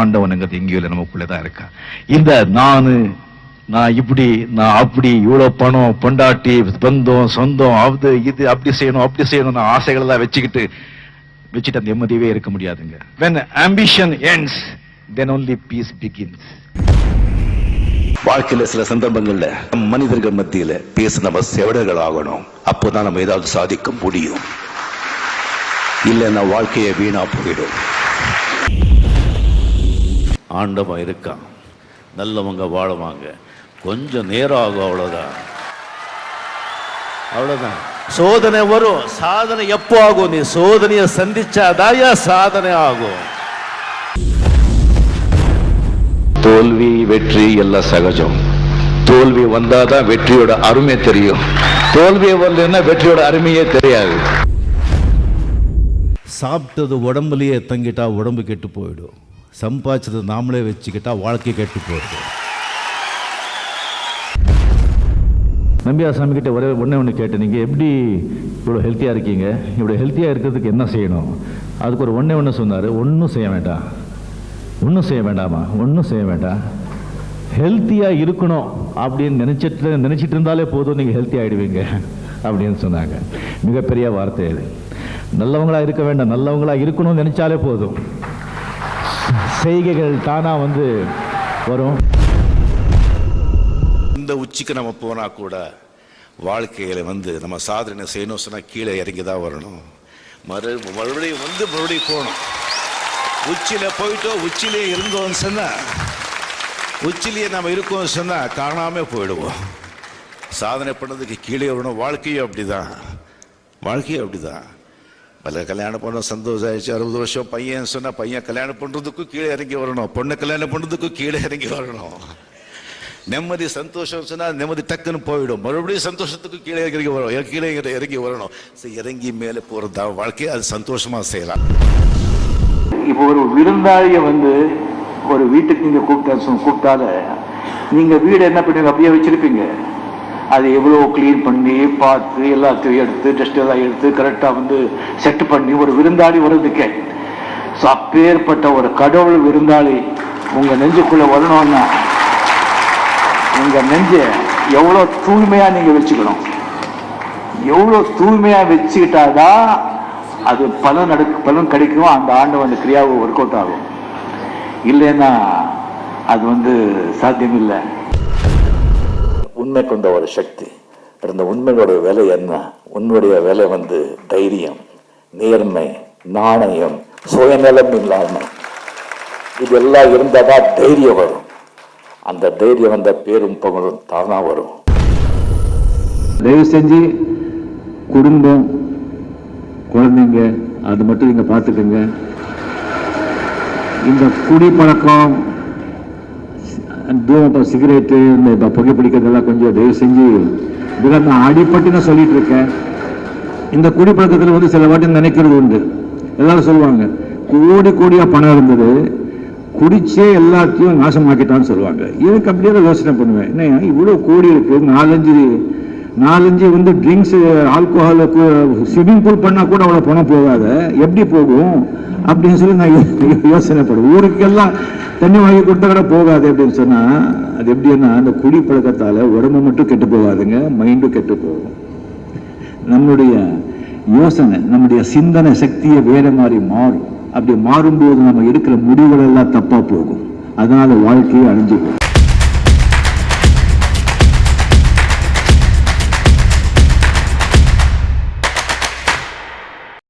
ஆண்டவனுங்கிறது எங்கேயும் இல்லை நமக்குள்ளதான் இருக்கா? இந்த நானு நான் இப்படி நான் அப்படி இவ்வளவு பணம் பொண்டாட்டி பந்தம் சொந்தம் அது இது அப்படி செய்யணும் அப்படி செய்யணும் நான் ஆசைகள் எல்லாம் வச்சுக்கிட்டு வச்சுட்டு அந்த நிம்மதியவே இருக்க முடியாதுங்க. When ambition ends then only peace begins வாழ்க்கையில சில சந்தர்ப்பங்கள்ல நம்ம மனிதர்கள் மத்தியில பேச நம்ம செவடர்கள் ஆகணும். அப்போதான் நம்ம ஏதாவது சாதிக்க முடியும். இல்லைன்னா வாழ்க்கையை வீணா போயிடும். ஆண்டவன் இருக்கான். நல்லவங்க வாழுவாங்க. கொஞ்சம் நேரம் ஆகும் அவ்வளோதான் அவ்வளோதான் சோதனை வரும். சாதனை எப்போ ஆகும்? நீ சோதனையை சந்திச்சாதாயா சாதனை ஆகும். தோல்வி வெற்றி எல்லாம் சகஜம். தோல்வி வந்தாதான் வெற்றியோட அருமை தெரியும். தோல்வி வரலன்னா வெற்றியோட அருமையே தெரியாது. சாப்பிட்டது உடம்புலயே தங்கிட்டா உடம்பு கெட்டு போயிடும். சம்பாதிச்சதை நாமளே வச்சுக்கிட்டா வாழ்க்கை கெட்டு போகுது. நம்பியாசாமி கிட்ட ஒரே ஒன்றே ஒன்று கேட்டேன். நீங்கள் எப்படி இவ்வளோ ஹெல்த்தியாக இருக்கீங்க? இவ்வளோ ஹெல்த்தியாக இருக்கிறதுக்கு என்ன செய்யணும்? அதுக்கு ஒரு ஒன்றே ஒன்று சொன்னார். ஒன்றும் செய்ய வேண்டாம். ஒன்றும் செய்ய வேண்டாமா ஒன்றும் செய்ய வேண்டாம். ஹெல்த்தியாக இருக்கணும். அப்படின்னு நினச்சிட்டு நினச்சிட்டு இருந்தாலே போதும். நீங்கள் ஹெல்த்தி ஆகிடுவீங்க அப்படின்னு சொன்னாங்க. மிகப்பெரிய வார்த்தை அது. நல்லவங்களாக இருக்க வேண்டாம். நல்லவங்களாக இருக்கணும்னு நினச்சாலே போதும். செய்கைகள் தானாக வந்து வரும். இந்த உச்சிக்கு நம்ம போனால் கூட வாழ்க்கையில் வந்து நம்ம சாதனை செய்யணும் சொன்னால் கீழே இறங்கி தான் வரணும். மறு மறுபடியும் வந்து மறுபடியும் போகணும். உச்சியில் போயிட்டோம் உச்சியிலே இருந்தோம்னு சொன்னால் உச்சிலேயே நம்ம இருக்கோம்னு சொன்னால் காணாமல் போயிடுவோம். சாதனை பண்ணதுக்கு கீழே வரணும். வாழ்க்கையும் அப்படிதான். வாழ்க்கையும் அப்படிதான். பலர் கல்யாணம் பண்ண சந்தோஷம் ஆயிடுச்சு அறுபது வருஷம் பையன் சொன்னால் பையன் கல்யாணம் பண்ணுறதுக்கும் கீழே இறங்கி வரணும் பொண்ணை கல்யாணம் பண்ணுறதுக்கும் கீழே இறங்கி வரணும் நிம்மதி சந்தோஷம் சொன்னால் நிம்மதி டக்குன்னு போயிடும் மறுபடியும் சந்தோஷத்துக்கு கீழே இறங்கி வரும் கீழே இறங்கி வரணும் இறங்கி மேலே போறதா வாழ்க்கையை அது சந்தோஷமாக செய்யலாம் இப்போ ஒரு விருந்தாளியை வந்து ஒரு வீட்டுக்கு நீங்கள் கூப்பிட்டா கூப்பிட்டால நீங்கள் வீடு என்ன பண்ணுவீங்க அப்படியே வச்சிருப்பீங்க அது எவ்வளோ க்ளீன் பண்ணி பார்த்து எல்லாத்தையும் எடுத்து டெஸ்ட் எல்லாம் எடுத்து கரெக்டாக வந்து செட் பண்ணி ஒரு விருந்தாளி வர்றதுக்கே. ஸோ அப்பேற்பட்ட ஒரு கடவுள் விருந்தாளி உங்கள் நெஞ்சுக்குள்ளே வரணும்னா உங்கள் நெஞ்சை எவ்வளோ தூய்மையாக நீங்கள் வச்சுக்கணும். எவ்வளோ தூய்மையாக வச்சுக்கிட்டாதான் அது பலன் நடு பலன் கிடைக்கும். அந்த ஆண்டு வந்து கிரியாவை ஒர்க் அவுட் ஆகும். இல்லைன்னா அது வந்து சாத்தியம் இல்லை உண்மை கொண்ட ஒரு சக்தி. அந்த உண்மையோட விலை என்ன? உன்னுடைய விலை வந்து தைரியம் நேர்மை நாணயம் சுயநலம் இல்லாமல் இதெல்லாம் இருந்தாதான் தைரியம் வரும். அந்த தைரியம் வந்த பேரும் புகழும் தானா வரும். தயவு செஞ்சு குடும்பம் குழந்தைங்க அது மட்டும் நீங்கள் பார்த்துக்கோங்க. இந்த குடி பழக்கம் தூரம் சிகரெட்டு இந்த புகை பிடிக்கிறதெல்லாம் கொஞ்சம் தயவு செஞ்சு இதெல்லாம் நான் அடிப்பட்டு நான் சொல்லிட்டு இருக்கேன். இந்த குடிப்பழக்கத்தில் வந்து சில வாட்டி நினைக்கிறது உண்டு. எல்லாரும் சொல்லுவாங்க கோடி கோடியாக பணம் இருந்தது குடிச்சே எல்லாத்தையும் நாசமாக்கிட்டான்னு சொல்லுவாங்க. எனக்கு அப்படியே தான் யோசனை பண்ணுவேன். என்ன இவ்வளோ கோடி இருக்குது நாலஞ்சு நாலஞ்சு வந்து ட்ரிங்க்ஸ் ஆல்கோஹாலுக்கு ஸ்விம்மிங் பூல் பண்ணால் கூட அவ்வளோ பணம் போகாத. எப்படி போகும்? அப்படின்னு சொல்லி நான் யோசனைப்படுவேன் ஊருக்கெல்லாம் தண்ணி வாங்கி கொடுத்தா கூட போகாது அப்படின்னு சொன்னால் அது எப்படின்னா அந்த குடி பழக்கத்தால் உடம்பு மட்டும் கெட்டு போகாதுங்க மைண்டும் கெட்டு போகும். நம்முடைய யோசனை நம்முடைய சிந்தனை சக்தியை வேறு மாதிரி மாறும். அப்படி மாறும்போது நம்ம எடுக்கிற முடிவுகள் எல்லாம் தப்பாக போகும். அதனால் வாழ்க்கையை அழிஞ்சு போகும்.